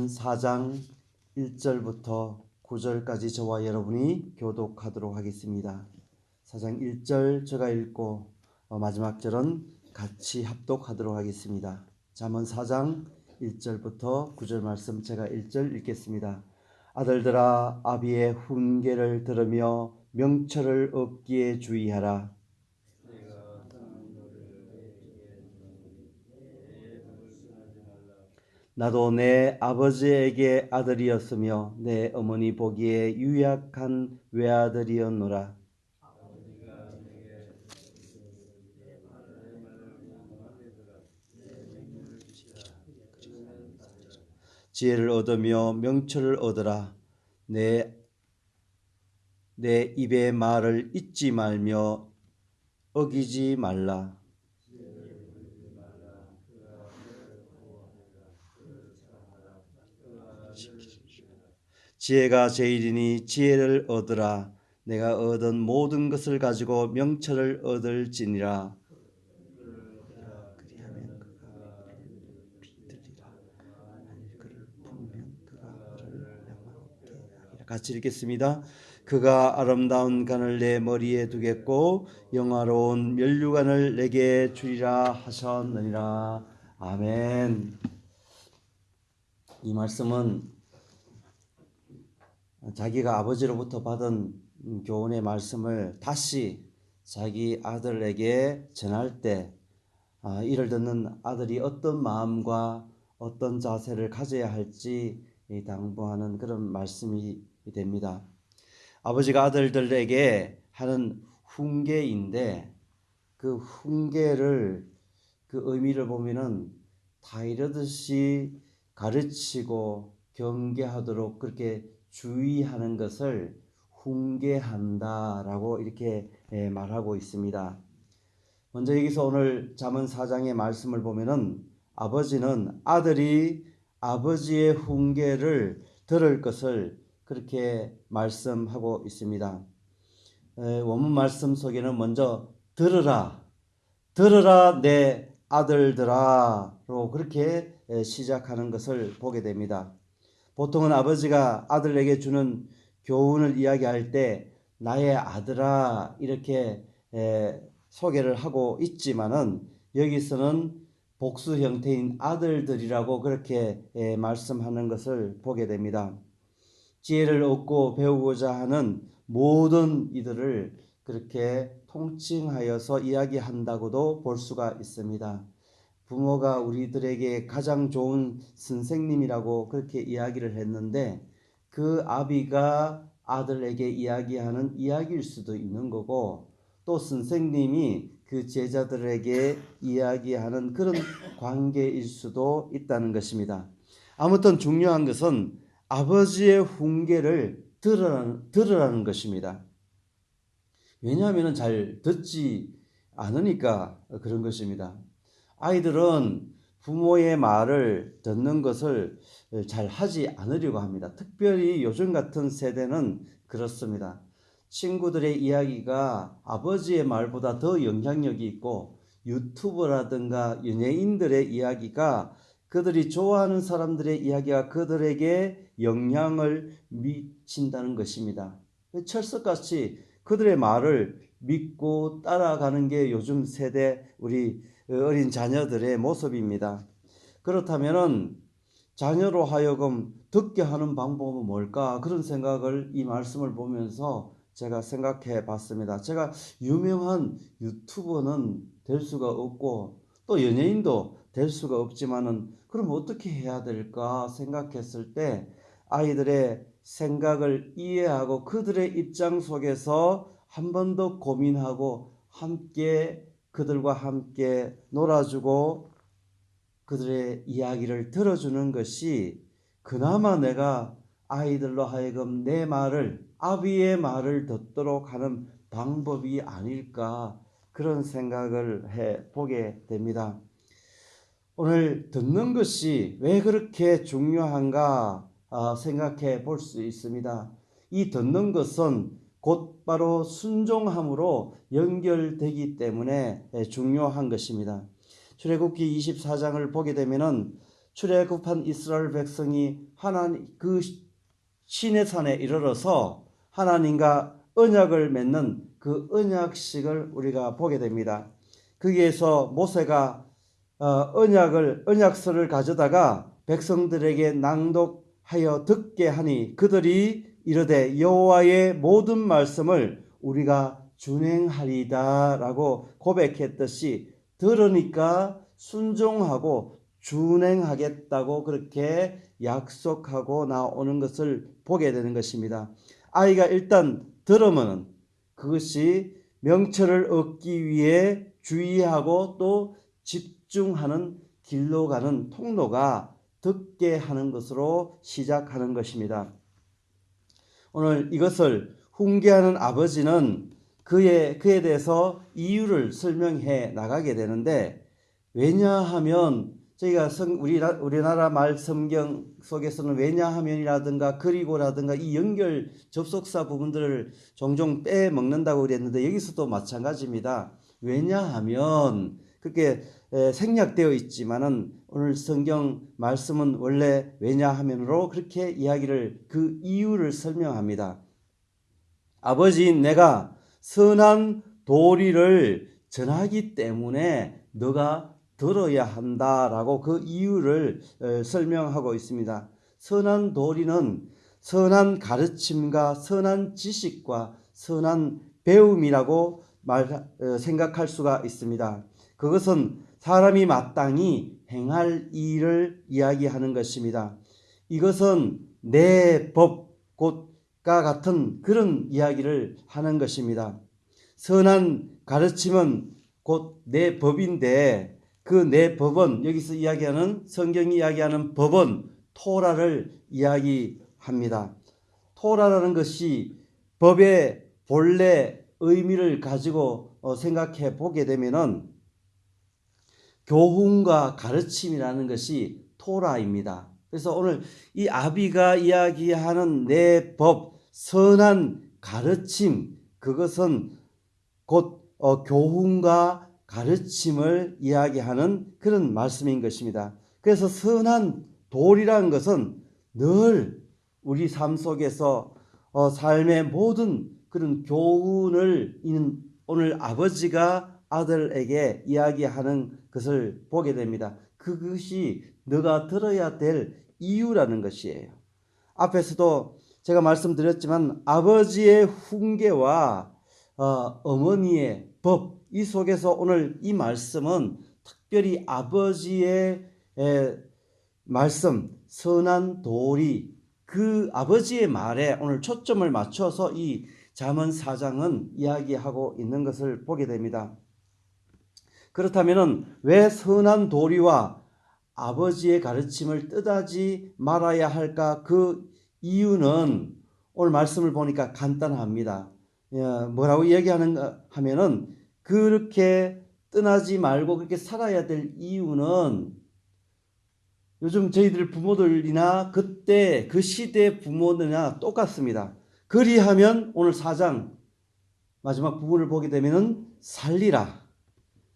잠언 4장 1절부터 9절까지 저와 여러분이 교독하도록 하겠습니다. 4장 1절 제가 읽고 어, 마지막 절은 같이 합독하도록 하겠습니다. 잠언 4장 1절부터 9절 말씀 제가 1절 읽겠습니다. 아들들아 아비의 훈계를 들으며 명철을 얻기에 주의하라. 나도 내 아버지에게 아들이었으며 내 어머니 보기에 유약한 외아들이었노라. 지혜를 얻으며 명철을 얻으라. 내, 내 입의 말을 잊지 말며 어기지 말라. 지혜가 제일이니 지혜를 얻으라. 내가 얻은 모든 것을 가지고 명철을 얻을지니라. 같이 읽겠습니다. 그가 아름다운 간을 내 머리에 두겠고 영화로운 면류관을 내게 주리라 하셨느니라. 아멘. 이 말씀은 자기가 아버지로부터 받은 교훈의 말씀을 다시 자기 아들에게 전할 때 아, 이를 듣는 아들이 어떤 마음과 어떤 자세를 가져야 할지 당부하는 그런 말씀이 됩니다. 아버지가 아들들에게 하는 훈계인데 그 훈계를 그 의미를 보면은 다 이러듯이 가르치고 경계하도록 그렇게 주의하는 것을 훈계한다라고 이렇게 예, 말하고 있습니다. 먼저 여기서 오늘 잠언 4장의 말씀을 보면은 아버지는 아들이 아버지의 훈계를 들을 것을 그렇게 말씀하고 있습니다. 원문 말씀 속에는 먼저 들으라, 들으라 내 아들들아로 그렇게 시작하는 것을 보게 됩니다. 보통은 아버지가 아들에게 주는 교훈을 이야기할 때 나의 아들아 이렇게 소개를 하고 있지만은 여기서는 복수 형태인 아들들이라고 그렇게 말씀하는 것을 보게 됩니다. 지혜를 얻고 배우고자 하는 모든 이들을 그렇게 통칭하여서 이야기한다고도 볼 수가 있습니다. 부모가 우리들에게 가장 좋은 선생님이라고 그렇게 이야기를 했는데 그 아비가 아들에게 이야기하는 이야기일 수도 있는 거고 또 선생님이 그 제자들에게 이야기하는 그런 관계일 수도 있다는 것입니다. 아무튼 중요한 것은 아버지의 훈계를 들으라는, 들으라는 것입니다. 왜냐하면 잘 듣지 않으니까 그런 것입니다. 아이들은 부모의 말을 듣는 것을 잘 하지 않으려고 합니다. 특별히 요즘 같은 세대는 그렇습니다. 친구들의 이야기가 아버지의 말보다 더 영향력이 있고 유튜브라든가 연예인들의 이야기가 그들이 좋아하는 사람들의 이야기가 그들에게 영향을 미친다는 것입니다. 철석같이 그들의 말을 믿고 따라가는 게 요즘 세대 우리 어린 자녀들의 모습입니다. 그렇다면은 자녀로 하여금 듣게 하는 방법은 뭘까? 그런 생각을 이 말씀을 보면서 제가 생각해 봤습니다. 제가 유명한 유튜버는 될 수가 없고 또 연예인도 될 수가 없지만은 그럼 어떻게 해야 될까 생각했을 때 아이들의 생각을 이해하고 그들의 입장 속에서 한 번 더 고민하고 함께 그들과 함께 놀아주고 그들의 이야기를 들어주는 것이 그나마 내가 아이들로 하여금 내 말을 아비의 말을 듣도록 하는 방법이 아닐까 그런 생각을 해 보게 됩니다. 오늘 듣는 것이 왜 그렇게 중요한가 아, 생각해 볼 수 있습니다. 이 듣는 것은 곧바로 순종함으로 연결되기 때문에 중요한 것입니다. 출애굽기 24장을 보게 되면은 출애굽한 이스라엘 백성이 하나님 그 신의 산에 이르러서 하나님과 언약을 맺는 그 언약식을 우리가 보게 됩니다. 거기에서 모세가 어, 언약을 언약서를 가져다가 백성들에게 낭독하여 듣게 하니 그들이 이르되 여호와의 모든 말씀을 우리가 준행하리다라고 고백했듯이 들으니까 순종하고 준행하겠다고 그렇게 약속하고 나오는 것을 보게 되는 것입니다. 아이가 일단 들으면 그것이 명철을 얻기 위해 주의하고 또 집중하는 길로 가는 통로가 듣게 하는 것으로 시작하는 것입니다. 오늘 이것을 훈계하는 아버지는 그에 그에 대해서 이유를 설명해 나가게 되는데 왜냐하면 저희가 성, 우리 우리나라 말 성경 속에서는 왜냐하면이라든가 그리고라든가 이 연결 접속사 부분들을 종종 빼먹는다고 그랬는데 여기서도 마찬가지입니다. 왜냐하면 그게 생략되어 있지만은 오늘 성경 말씀은 원래 왜냐하면으로 그렇게 이야기를 그 이유를 설명합니다. 아버지인 내가 선한 도리를 전하기 때문에 너가 들어야 한다라고 그 이유를 설명하고 있습니다. 선한 도리는 선한 가르침과 선한 지식과 선한 배움이라고 말 생각할 수가 있습니다. 그것은 사람이 마땅히 행할 일을 이야기하는 것입니다. 이것은 내 법, 곧과 같은 그런 이야기를 하는 것입니다. 선한 가르침은 곧 내 법인데 그 내 법은 여기서 이야기하는 성경이 이야기하는 법은 토라를 이야기합니다. 토라라는 것이 법의 본래 의미를 가지고 어, 생각해 보게 되면은 교훈과 가르침이라는 것이 토라입니다. 그래서 오늘 이 아비가 이야기하는 내 법, 선한 가르침, 그것은 곧 어, 교훈과 가르침을 이야기하는 그런 말씀인 것입니다. 그래서 선한 도리라는 것은 늘 우리 삶 속에서 어, 삶의 모든 그런 교훈을 오늘 아버지가 아들에게 이야기하는 것을 보게 됩니다. 그것이 너가 들어야 될 이유라는 것이에요. 앞에서도 제가 말씀드렸지만 아버지의 훈계와 어, 머니의 법, 이 속에서 오늘 이 말씀은 특별히 아버지의 에, 말씀, 선한 도리, 그 아버지의 말에 오늘 초점을 맞춰서 이 잠언 사장은 이야기하고 있는 것을 보게 됩니다. 그렇다면 왜 선한 도리와 아버지의 가르침을 뜻하지 말아야 할까? 그 이유는 오늘 말씀을 보니까 간단합니다. 뭐라고 얘기하는가 하면은 그렇게 떠나지 말고 그렇게 살아야 될 이유는 요즘 저희들 부모들이나 그때 그 시대 부모들이나 똑같습니다. 그리하면 오늘 사장 마지막 부분을 보게 되면은 살리라.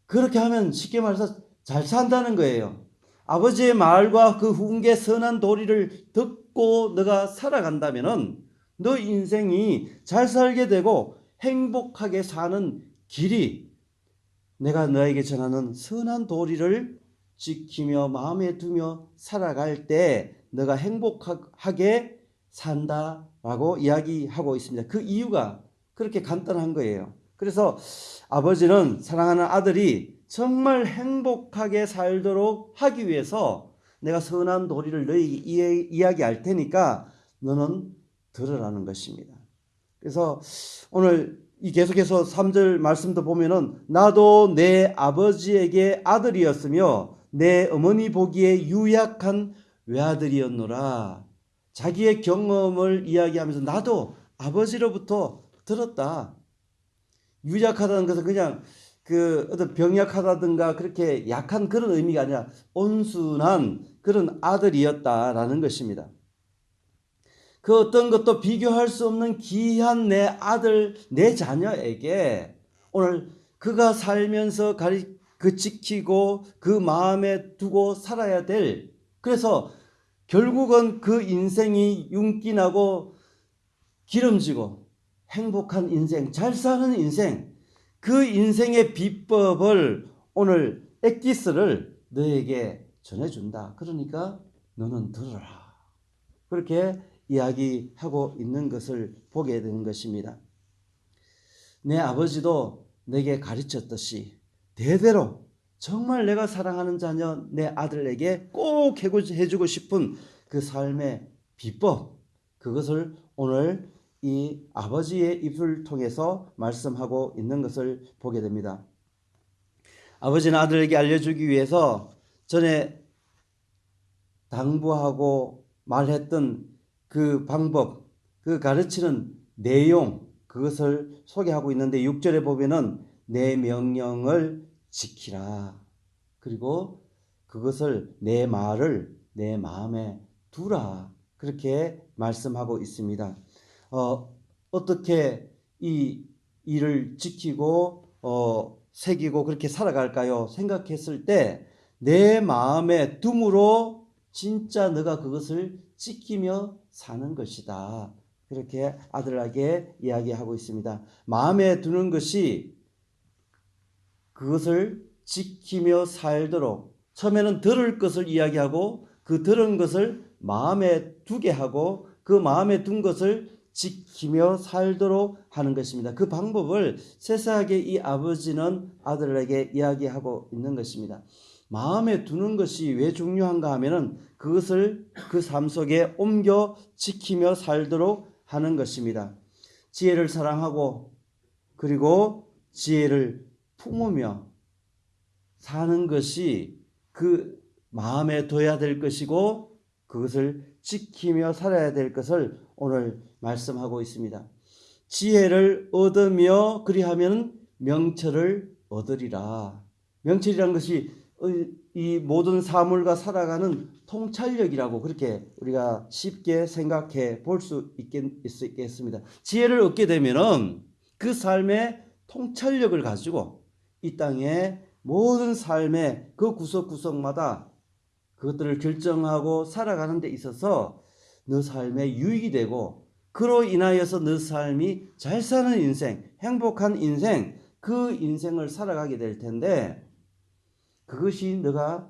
그렇게 하면 쉽게 말해서 잘 산다는 거예요. 아버지의 말과 그 훈계 선한 도리를 듣고 너가 살아간다면은 너 인생이 잘 살게 되고 행복하게 사는 길이 내가 너에게 전하는 선한 도리를 지키며 마음에 두며 살아갈 때 너가 행복하게 산다라고 이야기하고 있습니다. 그 이유가 그렇게 간단한 거예요. 그래서 아버지는 사랑하는 아들이 정말 행복하게 살도록 하기 위해서 내가 선한 도리를 너에게 이야기할 테니까 너는 들으라는 것입니다. 그래서 오늘 이 계속해서 3절 말씀도 보면은 나도 내 아버지에게 아들이었으며 내 어머니 보기에 유약한 외아들이었노라. 자기의 경험을 이야기하면서 나도 아버지로부터 들었다. 유약하다는 것은 그냥 그 어떤 병약하다든가 그렇게 약한 그런 의미가 아니라 온순한 그런 아들이었다라는 것입니다. 그 어떤 것도 비교할 수 없는 귀한 내 아들, 내 자녀에게 오늘 그가 살면서 가리, 그 지키고 그 마음에 두고 살아야 될 그래서 결국은 그 인생이 윤기나고 기름지고 행복한 인생, 잘 사는 인생, 그 인생의 비법을 오늘 엑기스를 너에게 전해준다. 그러니까 너는 들어라. 그렇게 이야기하고 있는 것을 보게 되는 것입니다. 내 아버지도 내게 가르쳤듯이 대대로 정말 내가 사랑하는 자녀 내 아들에게 꼭 해주고 싶은 그 삶의 비법 그것을 오늘 이 아버지의 입을 통해서 말씀하고 있는 것을 보게 됩니다. 아버지는 아들에게 알려주기 위해서 전에 당부하고 말했던 그 방법, 그 가르치는 내용, 그것을 소개하고 있는데 6절에 보면은 내 명령을 지키라. 그리고 그것을 내 말을 내 마음에 두라. 그렇게 말씀하고 있습니다. 어, 어떻게 이 일을 지키고 어, 새기고 그렇게 살아갈까요? 생각했을 때 내 마음에 둠으로 진짜 너가 그것을 지키며 사는 것이다. 그렇게 아들에게 이야기하고 있습니다. 마음에 두는 것이 그것을 지키며 살도록 처음에는 들을 것을 이야기하고 그 들은 것을 마음에 두게 하고 그 마음에 둔 것을 지키며 살도록 하는 것입니다. 그 방법을 세세하게 이 아버지는 아들에게 이야기하고 있는 것입니다. 마음에 두는 것이 왜 중요한가 하면은 그것을 그 삶 속에 옮겨 지키며 살도록 하는 것입니다. 지혜를 사랑하고 그리고 지혜를 품으며 사는 것이 그 마음에 둬야 될 것이고 그것을 지키며 살아야 될 것을 오늘 말씀하고 있습니다. 지혜를 얻으며 그리하면 명철을 얻으리라. 명철이란 것이 이 모든 사물과 살아가는 통찰력이라고 그렇게 우리가 쉽게 생각해 볼 수 있겠습니다. 지혜를 얻게 되면은 그 삶의 통찰력을 가지고 이 땅의 모든 삶의 그 구석구석마다 그것들을 결정하고 살아가는 데 있어서 너 삶에 유익이 되고 그로 인하여서 너 삶이 잘 사는 인생, 행복한 인생, 그 인생을 살아가게 될 텐데 그것이 너가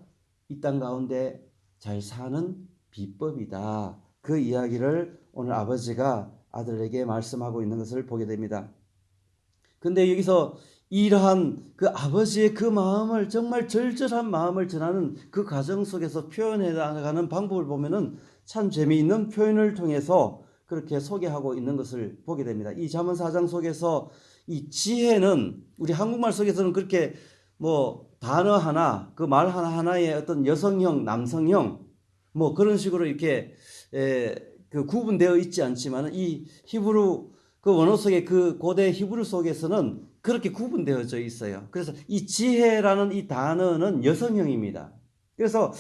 이 땅 가운데 잘 사는 비법이다. 그 이야기를 오늘 아버지가 아들에게 말씀하고 있는 것을 보게 됩니다. 근데 여기서 이러한 그 아버지의 그 마음을 정말 절절한 마음을 전하는 그 과정 속에서 표현해 나가는 방법을 보면은 참 재미있는 표현을 통해서 그렇게 소개하고 있는 것을 보게 됩니다. 이 잠언 4장 속에서 이 지혜는 우리 한국말 속에서는 그렇게 뭐 단어 하나 그 말 하나 하나에 어떤 여성형 남성형 뭐 그런 식으로 이렇게 에, 그 구분되어 있지 않지만 이 히브루 그 원어 속에 그 고대 히브루 속에서는 그렇게 구분되어져 있어요. 그래서 이 지혜라는 이 단어는 여성형입니다. 그래서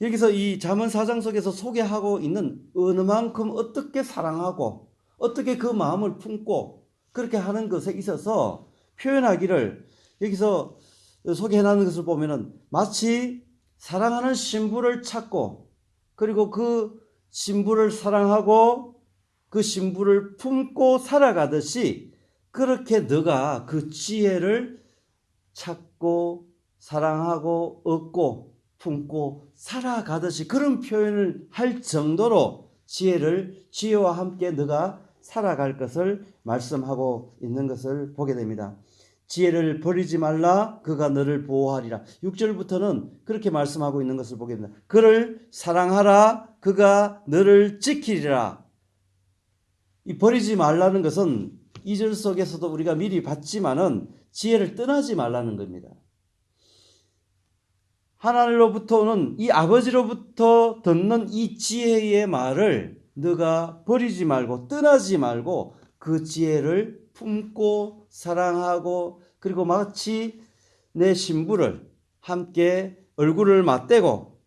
여기서 이 잠언 사장 속에서 소개하고 있는 어느 만큼 어떻게 사랑하고 어떻게 그 마음을 품고 그렇게 하는 것에 있어서 표현하기를 여기서 소개해놓은 것을 보면은 마치 사랑하는 신부를 찾고 그리고 그 신부를 사랑하고 그 신부를 품고 살아가듯이 그렇게 너가 그 지혜를 찾고 사랑하고 얻고 품고 살아가듯이 그런 표현을 할 정도로 지혜를 지혜와 함께 너가 살아갈 것을 말씀하고 있는 것을 보게 됩니다. 지혜를 버리지 말라 그가 너를 보호하리라. 6절부터는 그렇게 말씀하고 있는 것을 보게 됩니다. 그를 사랑하라 그가 너를 지키리라. 이 버리지 말라는 것은 2절 속에서도 우리가 미리 봤지만은 지혜를 떠나지 말라는 겁니다. 하나님로부터는 이 아버지로부터 듣는 이 지혜의 말을 너가 버리지 말고 떠나지 말고 그 지혜를 품고 사랑하고 그리고 마치 내 신부를 함께 얼굴을 맞대고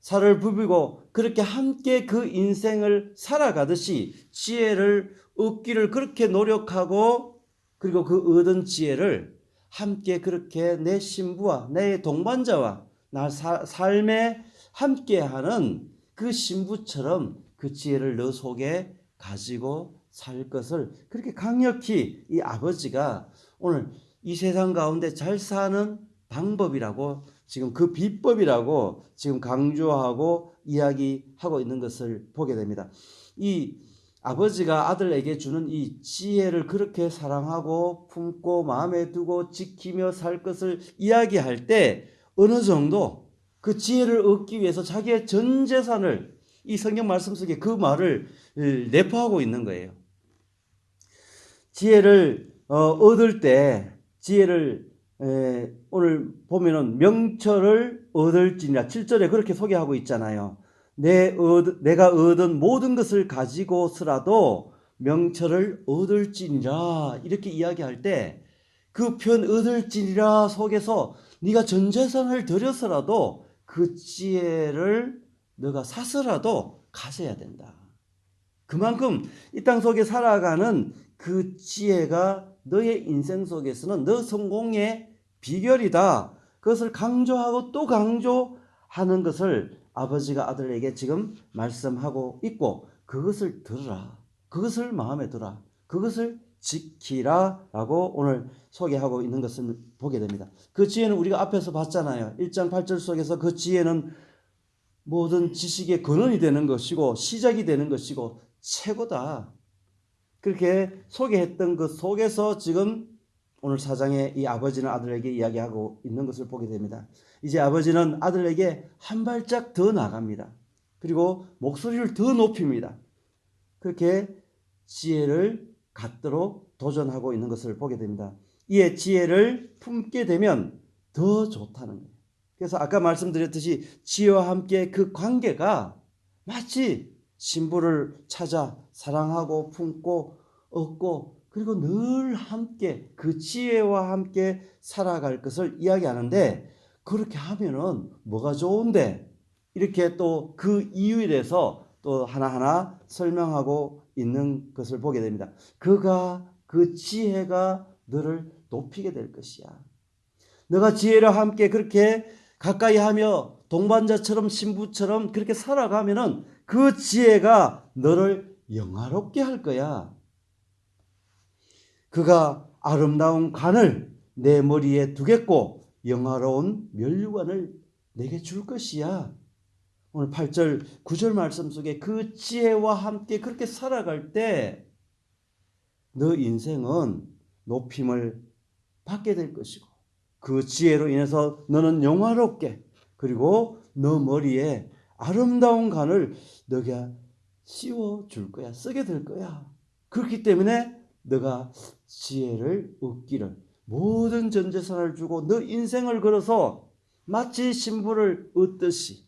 살을 부비고 그렇게 함께 그 인생을 살아가듯이 지혜를 얻기를 그렇게 노력하고 그리고 그 얻은 지혜를 함께 그렇게 내 신부와 내 동반자와 나 사, 삶의 함께하는 그 신부처럼 그 지혜를 너 속에 가지고 살 것을 그렇게 강력히 이 아버지가 오늘 이 세상 가운데 잘 사는 방법이라고 지금 그 비법이라고 지금 강조하고 이야기하고 있는 것을 보게 됩니다. 이 아버지가 아들에게 주는 이 지혜를 그렇게 사랑하고 품고 마음에 두고 지키며 살 것을 이야기할 때 어느 정도 그 지혜를 얻기 위해서 자기의 전 재산을 이 성경 말씀 속에 그 말을 내포하고 있는 거예요. 지혜를 어, 얻을 때 지혜를 에, 오늘 보면은 명철을 얻을지니라 7절에 그렇게 소개하고 있잖아요. 내 얻, 내가 얻은 모든 것을 가지고서라도 명철을 얻을지니라 이렇게 이야기할 때그편 얻을지니라 속에서 네가 전 재산을 들여서라도 그 지혜를 너가 사서라도 가져야 된다. 그만큼 이 땅 속에 살아가는 그 지혜가 너의 인생 속에서는 너 성공의 비결이다. 그것을 강조하고 또 강조하는 것을 아버지가 아들에게 지금 말씀하고 있고 그것을 들으라. 그것을 마음에 두라. 그것을 지키라라고 오늘 소개하고 있는 것을 보게 됩니다. 그 지혜는 우리가 앞에서 봤잖아요. 1장 8절 속에서 그 지혜는 모든 지식의 근원이 되는 것이고 시작이 되는 것이고 최고다. 그렇게 소개했던 그 속에서 지금 오늘 사장의 이 아버지는 아들에게 이야기하고 있는 것을 보게 됩니다. 이제 아버지는 아들에게 한 발짝 더 나갑니다. 그리고 목소리를 더 높입니다. 그렇게 지혜를 갖도록 도전하고 있는 것을 보게 됩니다. 이에 지혜를 품게 되면 더 좋다는 거예요. 그래서 아까 말씀드렸듯이 지혜와 함께 그 관계가 마치 신부를 찾아 사랑하고 품고 얻고 그리고 늘 함께 그 지혜와 함께 살아갈 것을 이야기하는데 그렇게 하면은 뭐가 좋은데 이렇게 또 그 이유에 대해서 또 하나하나 설명하고 있는 것을 보게 됩니다. 그가 그 지혜가 너를 높이게 될 것이야. 너가 지혜와 함께 그렇게 가까이 하며 동반자처럼 신부처럼 그렇게 살아가면은 그 지혜가 너를 영화롭게 할 거야. 그가 아름다운 간을 내 머리에 두겠고 영화로운 면류관을 내게 줄 것이야. 오늘 8절, 9절 말씀 속에 그 지혜와 함께 그렇게 살아갈 때 너 인생은 높임을 받게 될 것이고 그 지혜로 인해서 너는 영화롭게 그리고 너 머리에 아름다운 간을 너가 씌워 줄 거야. 쓰게 될 거야. 그렇기 때문에 너가 지혜를 얻기를 모든 전 재산을 주고 너 인생을 걸어서 마치 신부를 얻듯이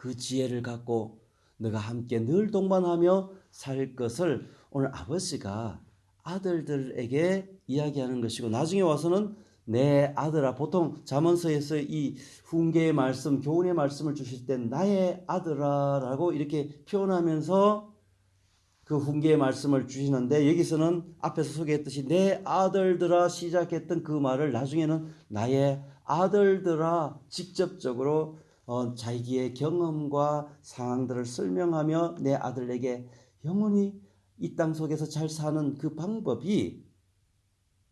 그 지혜를 갖고 너가 함께 늘 동반하며 살 것을 오늘 아버지가 아들들에게 이야기하는 것이고 나중에 와서는 내 아들아 보통 잠언서에서 이 훈계의 말씀 교훈의 말씀을 주실 때 나의 아들아라고 이렇게 표현하면서 그 훈계의 말씀을 주시는데 여기서는 앞에서 소개했듯이 내 아들들아 시작했던 그 말을 나중에는 나의 아들들아 직접적으로 어, 자기의 경험과 상황들을 설명하며 내 아들에게 영원히 이 땅 속에서 잘 사는 그 방법이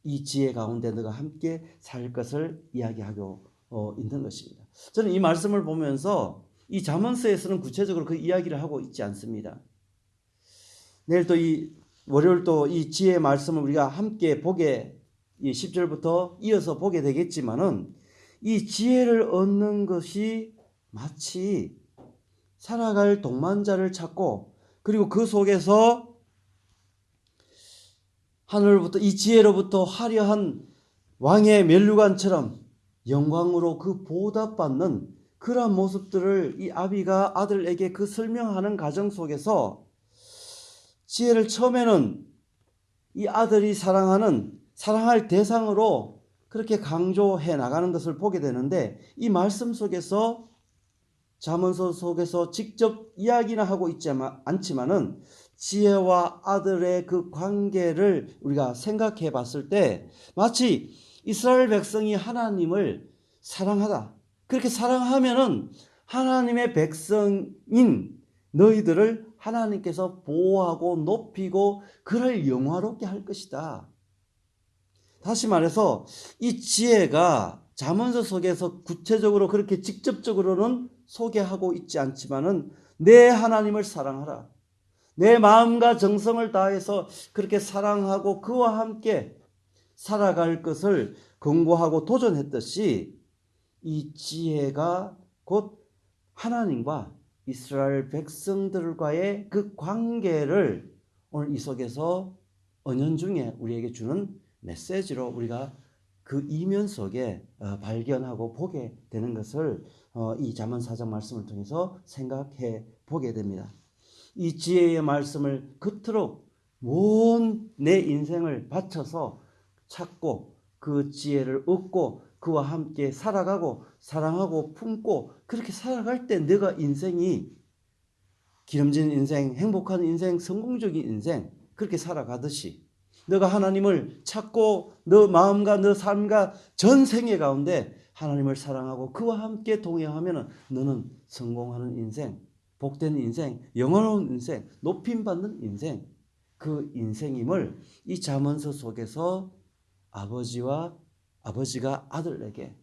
이 지혜 가운데 너가 함께 살 것을 이야기하고 어, 있는 것입니다. 저는 이 말씀을 보면서 이 잠언서에서는 구체적으로 그 이야기를 하고 있지 않습니다. 내일 또 이 월요일 또 이 지혜의 말씀을 우리가 함께 보게 이 10절부터 이어서 보게 되겠지만은 이 지혜를 얻는 것이 마치 살아갈 동반자를 찾고 그리고 그 속에서 하늘부터 이 지혜로부터 화려한 왕의 멸류관처럼 영광으로 그 보답받는 그러한 모습들을 이 아비가 아들에게 그 설명하는 과정 속에서 지혜를 처음에는 이 아들이 사랑하는 사랑할 대상으로 그렇게 강조해 나가는 것을 보게 되는데 이 말씀 속에서 자문서 속에서 직접 이야기는 하고 있지 않지만은 지혜와 아들의 그 관계를 우리가 생각해 봤을 때 마치 이스라엘 백성이 하나님을 사랑하다. 그렇게 사랑하면은 하나님의 백성인 너희들을 하나님께서 보호하고 높이고 그를 영화롭게 할 것이다. 다시 말해서 이 지혜가 자문서 속에서 구체적으로 그렇게 직접적으로는 소개하고 있지 않지만은 내 하나님을 사랑하라. 내 마음과 정성을 다해서 그렇게 사랑하고 그와 함께 살아갈 것을 권고하고 도전했듯이 이 지혜가 곧 하나님과 이스라엘 백성들과의 그 관계를 오늘 이 속에서 은연중에 우리에게 주는 메시지로 우리가 그 이면 속에 어, 발견하고 보게 되는 것을 어, 이 사장 말씀을 통해서 생각해 보게 됩니다. 이 지혜의 말씀을 그토록 온 내 인생을 바쳐서 찾고 그 지혜를 얻고 그와 함께 살아가고 사랑하고 품고 그렇게 살아갈 때 내가 인생이 기름진 인생, 행복한 인생, 성공적인 인생 그렇게 살아가듯이 너가 하나님을 찾고 너 마음과 너 삶과 전 생애 가운데 하나님을 사랑하고 그와 함께 동행하면 너는 성공하는 인생, 복된 인생, 영원한 인생, 높임 받는 인생. 그 인생임을 이 잠언서 속에서 아버지와 아버지가 아들에게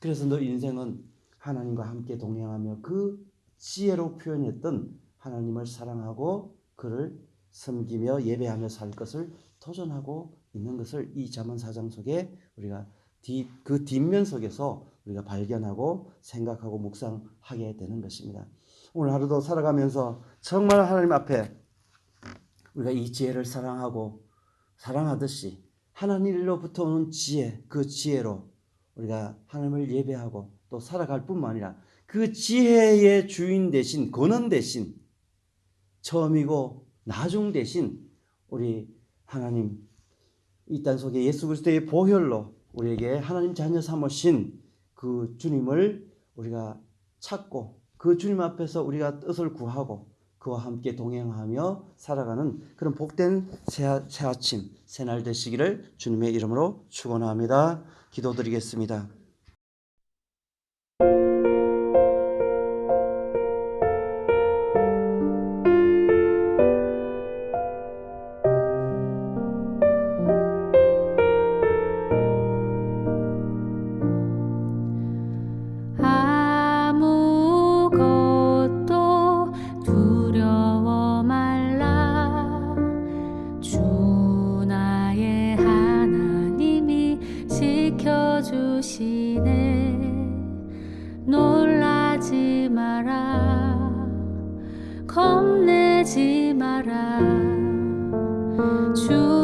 그래서 너 인생은 하나님과 함께 동행하며 그 지혜로 표현했던 하나님을 사랑하고 그를 섬기며 예배하며 살 것을 도전하고 있는 것을 이 잠언 사장 속에 우리가 뒤, 그 뒷면 속에서 우리가 발견하고 생각하고 묵상하게 되는 것입니다. 오늘 하루도 살아가면서 정말 하나님 앞에 우리가 이 지혜를 사랑하고 사랑하듯이 하나님으로부터 오는 지혜, 그 지혜로 우리가 하나님을 예배하고 또 살아갈 뿐만 아니라 그 지혜의 주인 대신 권원 대신 처음이고 나중 대신 우리 하나님 이 땅 속에 예수 그리스도의 보혈로 우리에게 하나님 자녀 삼으신 그 주님을 우리가 찾고 그 주님 앞에서 우리가 뜻을 구하고 그와 함께 동행하며 살아가는 그런 복된 새, 새 아침 새날 되시기를 주님의 이름으로 축원합니다. 기도드리겠습니다. 주